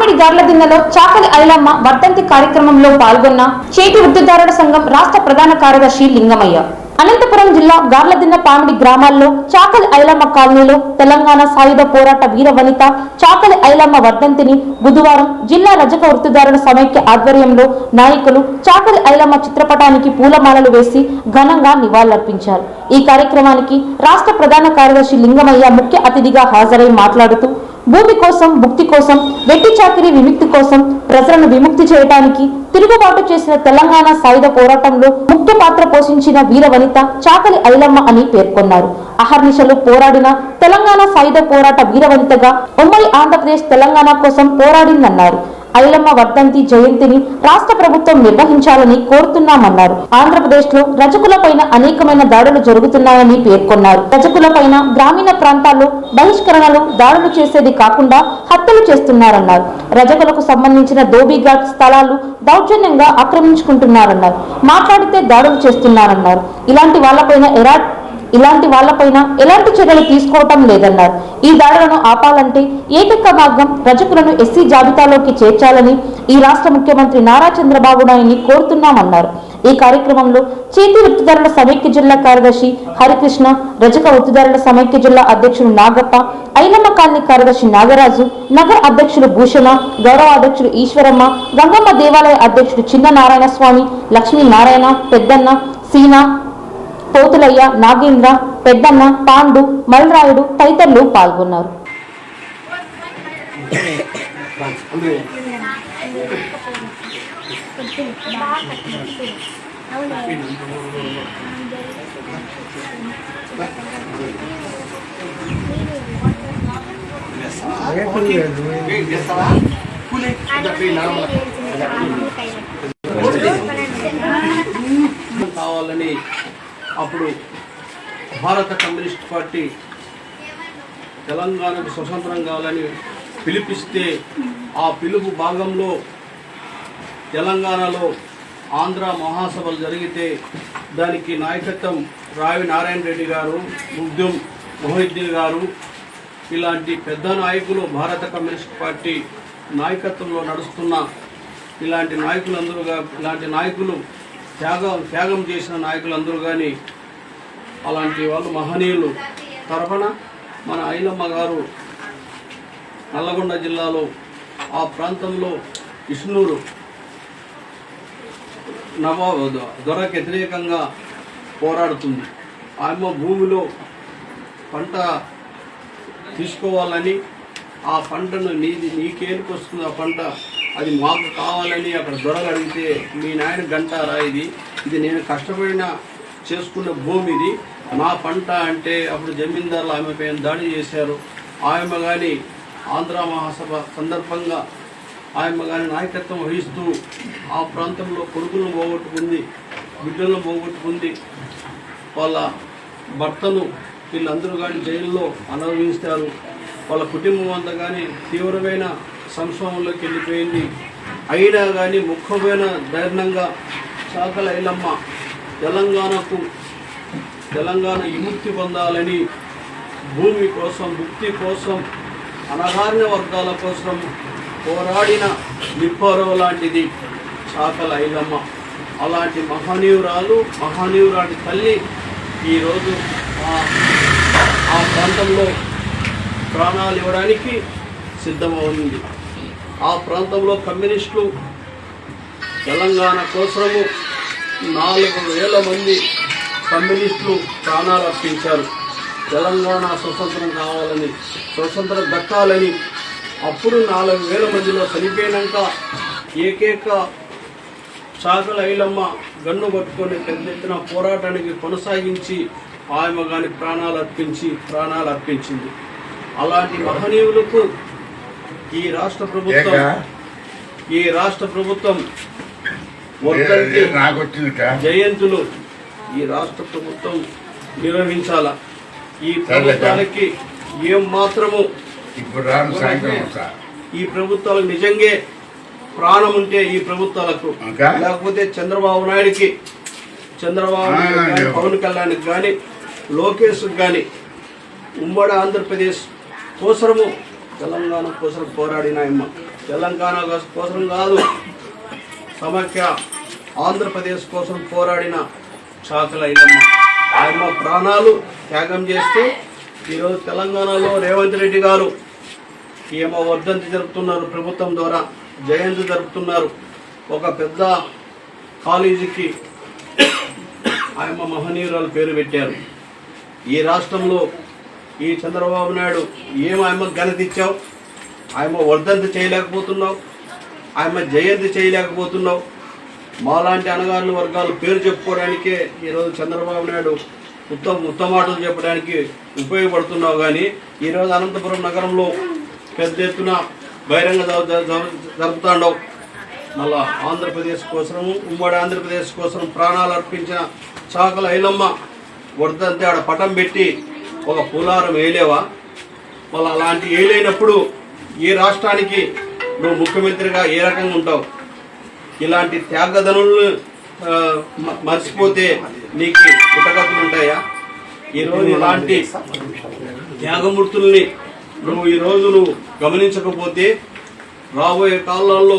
పామిడి గార్లదిన్నలో చాకలి ఐలమ్మ వర్ధంతి కార్యక్రమంలో పాల్గొన్న చేతి వృద్ధిదారుల సంఘం రాష్ట్ర ప్రధాన కార్యదర్శి లింగమయ్య. అనంతపురం జిల్లా గార్లదిన్న పామిడి గ్రామాల్లో చాకలి ఐలమ్మ కాలనీలో తెలంగాణ సాయుధ పోరాట వీర వనిత చాకలి ఐలమ్మ వర్ధంతిని బుధవారం జిల్లా రజక వృత్తిదారుల సమైక్య ఆధ్వర్యంలో నాయకులు చాకలి ఐలమ్మ చిత్రపటానికి పూలమాలలు వేసి ఘనంగా నివాళులర్పించారు. ఈ కార్యక్రమానికి రాష్ట్ర ప్రధాన కార్యదర్శి లింగమయ్య ముఖ్య అతిథిగా హాజరై మాట్లాడుతూ భూమి కోసం ముక్తి కోసం వెట్టి చాకిరీ విముక్తి కోసం ప్రజలను విముక్తి చేయడానికి తిరుగుబాటు చేసిన తెలంగాణ సాయుధ పోరాటంలో ముఖ్య పాత్ర పోషించిన వీర వనిత చాకలి ఐలమ్మ అని పేర్కొన్నారు. అహర్నిశలు పోరాడిన తెలంగాణ సాయుధ పోరాట వీర వనితగా ఉమ్మడి ఆంధ్రప్రదేశ్ తెలంగాణ కోసం పోరాడిందన్నారు. ఐలమ్మ వర్ధంతి జయంతిని రాష్ట్ర ప్రభుత్వం నిర్వహించాలని కోరుతున్నామన్నారు. ఆంధ్రప్రదేశ్లో రజకులపైన అనేకమైన దాడులు జరుగుతున్నాయని పేర్కొన్నారు. రజకులపైన గ్రామీణ ప్రాంతాల్లో బహిష్కరణలు దాడులు చేసేది కాకుండా హత్యలు చేస్తున్నారన్నారు. రజకులకు సంబంధించిన ధోబీఘాట్ స్థలాలు దౌర్జన్యంగా ఆక్రమించుకుంటున్నారన్నారు. మాట్లాడితే దాడులు చేస్తున్నారన్నారు. ఇలాంటి వాళ్ళపైన ఎరా ఇలాంటి వాళ్ళపైన ఎలాంటి చర్యలు తీసుకోవటం లేదన్నారు. ఈ దాడులను ఆపాలంటే ఏకైక మార్గం రజకులను ఎస్సీ జాబితాలోకి చేర్చాలని ఈ రాష్ట్ర ముఖ్యమంత్రి నారా చంద్రబాబు నాయుడిని కోరుతున్నామన్నారు. ఈ కార్యక్రమంలో చేతి వృత్తిదారుల సమైక్య జిల్లా కార్యదర్శి హరికృష్ణ రజక వృత్తిదారుల సమైక్య జిల్లా అధ్యక్షుడు నాగప్ప ఐలమ్మ కాలనీ కార్యదర్శి నాగరాజు నగర అధ్యక్షుడు భూషణ గౌరవ అధ్యక్షుడు ఈశ్వరమ్మ గంగమ్మ దేవాలయ అధ్యక్షుడు చిన్న నారాయణ స్వామి లక్ష్మీ నారాయణ పెద్దన్న సీనా పోతులయ్య నాగేంద్ర పెద్దన్న పాండు మల్రాయుడు తదితరులు పాల్గొన్నారు. కావాలని అప్పుడు భారత కమ్యూనిస్ట్ పార్టీ తెలంగాణకు స్వతంత్రం కావాలని పిలిపిస్తే ఆ పిలుపు భాగంలో తెలంగాణలో ఆంధ్ర మహాసభలు జరిగితే దానికి నాయకత్వం రావి నారాయణ రెడ్డి గారు ముగ్ధుం మొహిద్దీన్ గారు ఇలాంటి పెద్ద నాయకులు భారత కమ్యూనిస్ట్ పార్టీ నాయకత్వంలో నడుస్తున్న ఇలాంటి నాయకులందరూ ఇలాంటి నాయకులు త్యాగం త్యాగం చేసిన నాయకులందరూ కానీ అలాంటి వాళ్ళు మహనీయులు. తరఫున మన ఐలమ్మ గారు నల్లగొండ జిల్లాలో ఆ ప్రాంతంలో ఇష్ణూరు నవాబు దొరకు వ్యతిరేకంగా పోరాడుతుంది. ఆమె భూమిలో పంట తీసుకోవాలని ఆ పంటను నీది నీకేనికి ఆ పంట? అది మాకు కావాలని అక్కడ దొరలు అడిగితే మీ నాయన గంటారా ఇది. ఇది నేను కష్టపడిన చేసుకున్న భూమి ఇది. నా పంట అంటే అప్పుడు జమీందారులు ఆమె పైన దాడి చేశారు. ఆమె కానీ ఆంధ్ర మహాసభ సందర్భంగా ఆమె కానీ నాయకత్వం వహిస్తూ ఆ ప్రాంతంలో కొడుకులను పోగొట్టుకుంది బిడ్డలను పోగొట్టుకుంది. వాళ్ళ భర్తను వీళ్ళందరూ కానీ జైల్లో అనుభవిస్తారు వాళ్ళ కుటుంబం అంతా కానీ తీవ్రమైన సంక్షోభంలోకి వెళ్ళిపోయింది. అయినా కానీ ముఖ్యమైన దారుణంగా చాకల ఐలమ్మ తెలంగాణకు తెలంగాణ విముక్తి పొందాలని భూమి కోసం ముక్తి కోసం అనగారిన వర్గాల కోసం పోరాడిన నిప్పరవ లాంటిది చాకల ఐలమ్మ. అలాంటి మహానీయురాలు మహానీయురాటి తల్లి ఈరోజు ఆ ప్రాంతంలో ప్రాణాలు ఇవ్వడానికి సిద్ధమవుతుంది. ఆ ప్రాంతంలో కమ్యూనిస్టులు తెలంగాణ కోసము నాలుగు వేల మంది కమ్యూనిస్టులు ప్రాణాలు అర్పించారు. తెలంగాణ స్వతంత్రం కావాలని స్వతంత్రం దక్కాలని అప్పుడు నాలుగు వేల మందిలో చనిపోయినాక ఏకేక సాగల ఐలమ్మ గన్ను పట్టుకొని పెద్ద పోరాటానికి కొనసాగించి ఆమె కానీ ప్రాణాలు అర్పించి ప్రాణాలు అర్పించింది. అలాంటి మహనీయులకు ఈ రాష్ట్ర ప్రభుత్వం ఈ రాష్ట్ర ప్రభుత్వం జయంతులు ఈ రాష్ట్ర ప్రభుత్వం నిర్వహించాల? ఈ ప్రభుత్వానికి ఏం మాత్రము ఈ ప్రభుత్వాలకు నిజంగే ప్రాణం ఉంటే ఈ ప్రభుత్వాలకు? లేకపోతే చంద్రబాబు నాయుడికి చంద్రబాబు నాయుడు. పవన్ కళ్యాణ్కి కానీ లోకేష్ కానీ ఉమ్మడి ఆంధ్రప్రదేశ్ కోసరము తెలంగాణ కోసం పోరాడినాయమ్మ తెలంగాణ కోసం కాదు సమాఖ్య ఆంధ్రప్రదేశ్ కోసం పోరాడిన చాకల ఆయమ్మ ప్రాణాలు త్యాగం చేస్తూ ఈరోజు తెలంగాణలో రేవంత్ రెడ్డి గారు ఈమె వర్ధంతి జరుపుతున్నారు ప్రభుత్వం ద్వారా జయంతి జరుపుతున్నారు. ఒక పెద్ద కాలేజీకి ఆయమ్మ మహనీయురాలు పేరు పెట్టారు. ఈ రాష్ట్రంలో ఈ చంద్రబాబు నాయుడు ఏం ఆయమ్మ ఘనత ఇచ్చావు? ఆయమ్మ వర్ధంతి చేయలేకపోతున్నావు. ఆయమ్మ జయంతి చేయలేకపోతున్నావు. మాలాంటి అనగారిన వర్గాలు పేరు చెప్పుకోవడానికే ఈరోజు చంద్రబాబు నాయుడు ఉత్తమ ఉత్తమాటలు చెప్పడానికి ఉపయోగపడుతున్నావు కానీ ఈరోజు అనంతపురం నగరంలో పెద్ద ఎత్తున బహిరంగ జరుపుతాండవు. మళ్ళా ఆంధ్రప్రదేశ్ కోసం ఉమ్మడి ఆంధ్రప్రదేశ్ కోసం ప్రాణాలు అర్పించిన చాకల ఐలమ్మ వర్ధంతి ఆడ పటం పెట్టి ఒక పూలారం వేయలేవా? మళ్ళీ అలాంటి వేయలేనప్పుడు ఈ రాష్ట్రానికి నువ్వు ముఖ్యమంత్రిగా ఏ రకంగా ఉంటావు? ఇలాంటి త్యాగధనులను మర్చిపోతే నీకు పుట్టగతులు ఉంటాయా? ఈరోజు ఇలాంటి త్యాగమూర్తుల్ని నువ్వు ఈరోజు నువ్వు గమనించకపోతే రాబోయే కాలాల్లో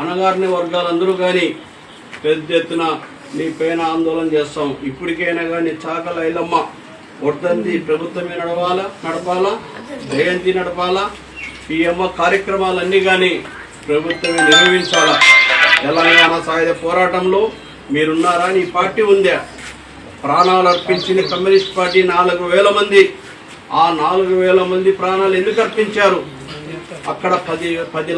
అనగారిన వర్గాలందరూ కానీ పెద్ద ఎత్తున నీ పైన ఆందోళన చేస్తాం. ఇప్పటికైనా కానీ చాకల ఐలమ్మ వర్ధంతి ప్రభుత్వమే నడవాలా నడపాలా జయంతి నడపాలా ఈ అమ్మ కార్యక్రమాలన్నీ కానీ ప్రభుత్వమే నిర్వహించాలా. తెలంగాణ సాయుధ పోరాటంలో మీరున్నారా? నీ పార్టీ ఉందా? ప్రాణాలు అర్పించిన కమ్యూనిస్ట్ పార్టీ నాలుగు వేల మంది. ఆ నాలుగు వేల మంది ప్రాణాలు ఎందుకు అర్పించారు? అక్కడ పది పది